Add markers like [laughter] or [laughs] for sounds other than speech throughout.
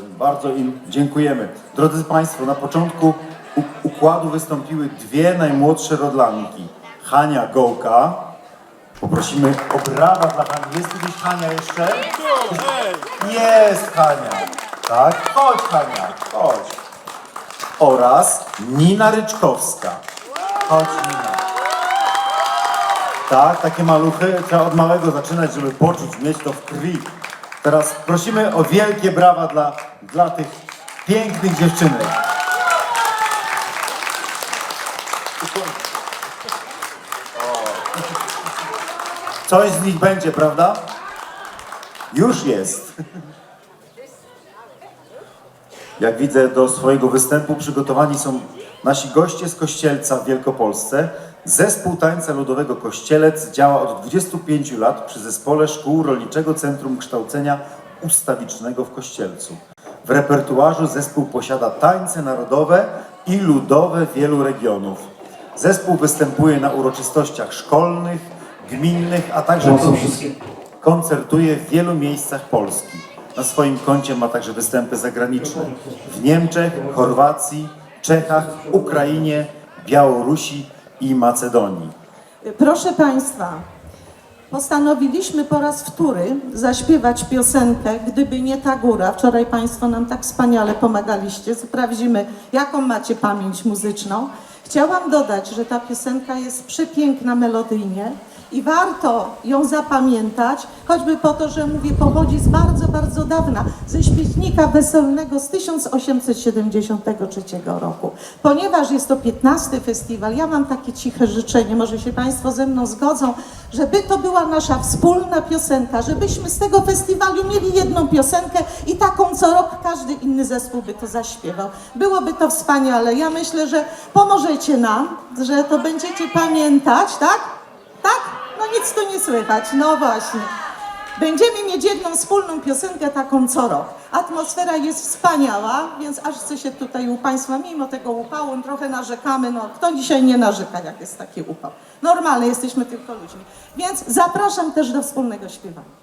Bardzo im dziękujemy. Drodzy Państwo, na początku układu wystąpiły dwie najmłodsze rodlanki. Hania Gołka. Poprosimy o brawa dla Hani. Jest tu gdzieś Hania jeszcze? Jest Hania. Tak? Chodź Hania, chodź. Oraz Nina Ryczkowska. Chodź Nina. Tak, takie maluchy. Trzeba od małego zaczynać, żeby poczuć, mieć to w krwi. Teraz prosimy o wielkie brawa dla, dla tych pięknych dziewczynek. Coś z nich będzie, prawda? Już jest. Jak widzę, do swojego występu przygotowani są nasi goście z Kościelca w Wielkopolsce. Zespół Tańca Ludowego Kościelec działa od 25 lat przy Zespole Szkół Rolniczego Centrum Kształcenia Ustawicznego w Kościelcu. W repertuarzu zespół posiada tańce narodowe i ludowe wielu regionów. Zespół występuje na uroczystościach szkolnych, gminnych, a także koncertuje w wielu miejscach Polski. Na swoim koncie ma także występy zagraniczne w Niemczech, Chorwacji, Czechach, Ukrainie, Białorusi i Macedonii. Proszę Państwa, postanowiliśmy po raz wtóry zaśpiewać piosenkę Gdyby nie ta góra. Wczoraj Państwo nam tak wspaniale pomagaliście. Sprawdzimy, jaką macie pamięć muzyczną. Chciałam dodać, że ta piosenka jest przepiękna melodyjnie i warto ją zapamiętać, choćby po to, że mówię, pochodzi z bardzo, bardzo dawna, ze śpiewnika weselnego z 1873 roku. Ponieważ jest to 15 festiwal, ja mam takie ciche życzenie, może się Państwo ze mną zgodzą, żeby to była nasza wspólna piosenka, żebyśmy z tego festiwalu mieli jedną piosenkę i taką co rok każdy inny zespół by to zaśpiewał. Byłoby to wspaniale. Ja myślę, że pomożecie nam, że to będziecie pamiętać, tak? Tak? No nic tu nie słychać. No właśnie. Będziemy mieć jedną wspólną piosenkę taką co rok. Atmosfera jest wspaniała, więc aż chce się tutaj u Państwa, mimo tego upału, trochę narzekamy. No, kto dzisiaj nie narzeka, jak jest taki upał? Normalne, jesteśmy tylko ludźmi. Więc zapraszam też do wspólnego śpiewania.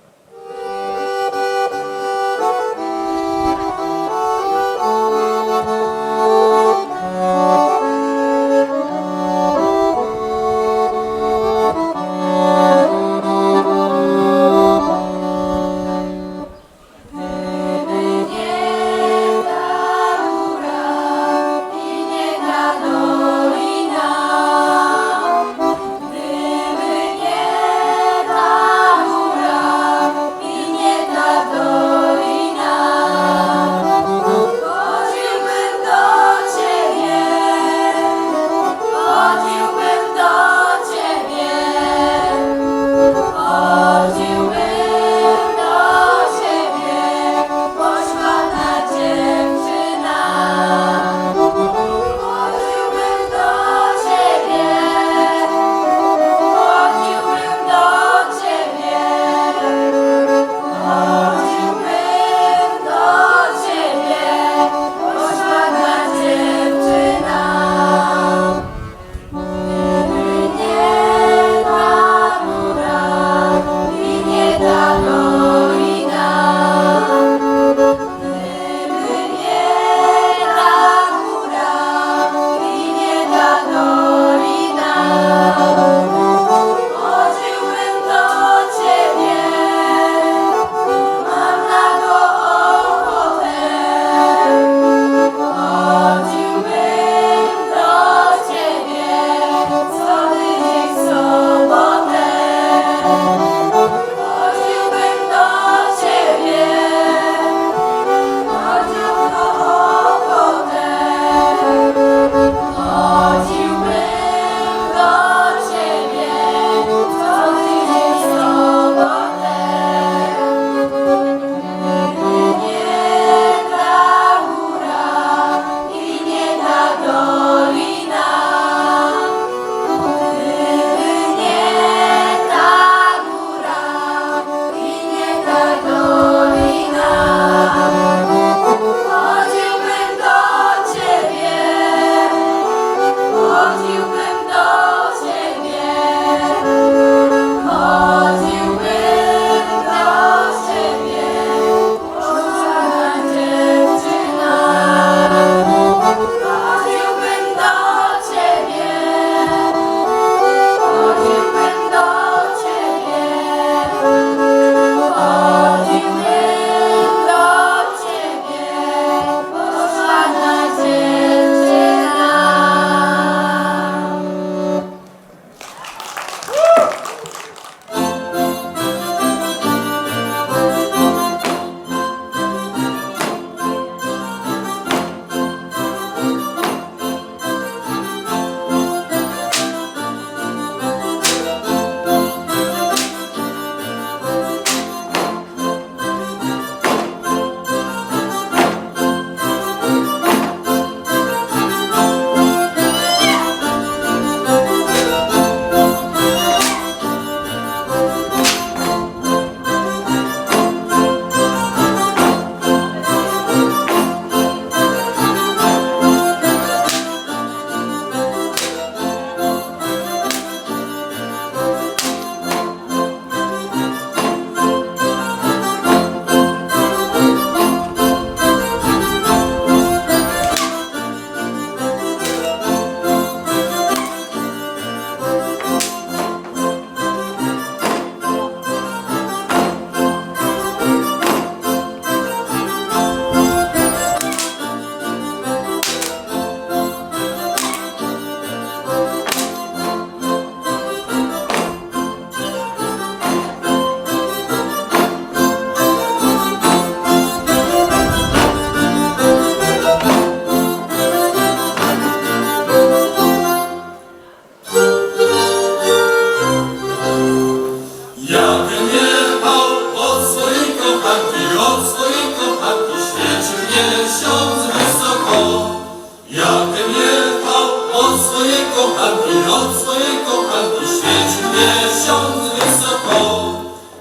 od swojej kochanki, od swojej kochanki świecił miesiąc wysoko.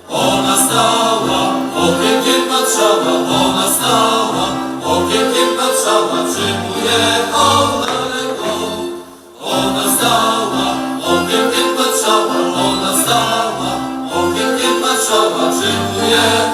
Ona stała, opiekiem patrzała, ona stała, opiekiem patrzała, czy mu jechał daleko. Ona stała, opiekiem patrzała, ona stała, opiekiem patrzała, czy mu jechał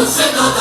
Você não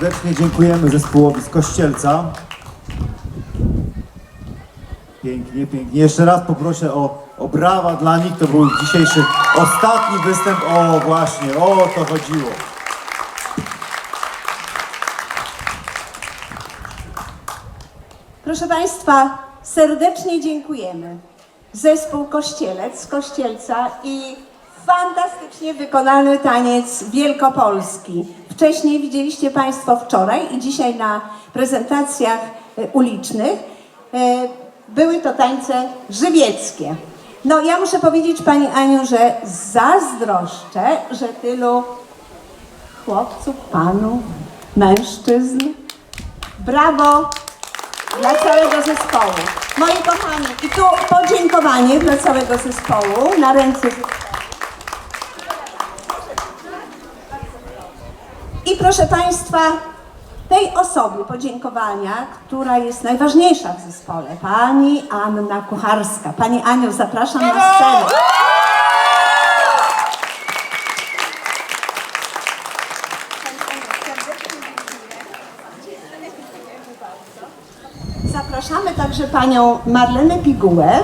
Serdecznie dziękujemy zespołowi z Kościelca. Pięknie, pięknie. Jeszcze raz poproszę o, o brawa dla nich. To był dzisiejszy ostatni występ. O, właśnie, o to chodziło. Proszę Państwa, serdecznie dziękujemy. Zespół Kościelec z Kościelca i fantastycznie wykonany taniec wielkopolski. Wcześniej widzieliście Państwo wczoraj i dzisiaj na prezentacjach e, ulicznych. e, Były to tańce żywieckie. No ja muszę powiedzieć Pani Aniu, że zazdroszczę, że tylu chłopców, panów, mężczyzn. Brawo dla całego zespołu. Moi kochani, i tu podziękowanie dla całego zespołu na ręce. Proszę Państwa, tej osobie podziękowania, która jest najważniejsza w zespole, pani Anna Kucharska. Pani Aniu, zapraszam na scenę. Zapraszamy także panią Marlenę Pigułę.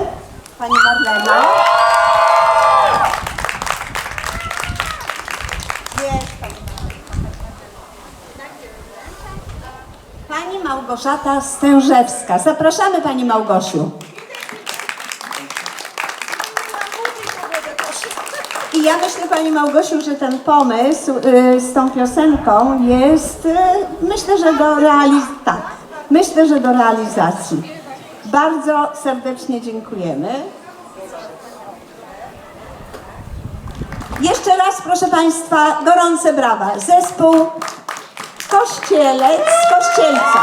Pani Marlena. Jest pani Pani Małgorzata Stężewska. Zapraszamy Pani Małgosiu. I ja myślę Pani Małgosiu, że ten pomysł y, z tą piosenką jest, y, myślę, że do realizacji. Tak, myślę, że do realizacji. Bardzo serdecznie dziękujemy. Jeszcze raz, proszę Państwa, gorące brawa. Zespół Kościelec z Kościelca.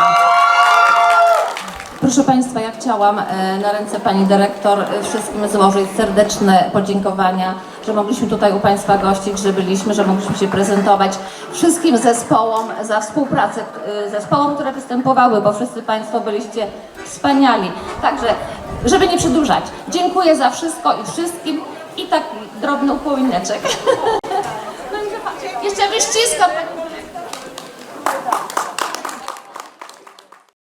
Proszę Państwa, ja chciałam e, na ręce Pani Dyrektor e, wszystkim złożyć serdeczne podziękowania, że mogliśmy tutaj u Państwa gościć, że byliśmy, że mogliśmy się prezentować wszystkim zespołom za współpracę, e, zespołom, które występowały, bo wszyscy Państwo byliście wspaniali. Także, żeby nie przedłużać, dziękuję za wszystko i wszystkim i taki drobny upomineczek. [laughs] Jeszcze wyściskam tak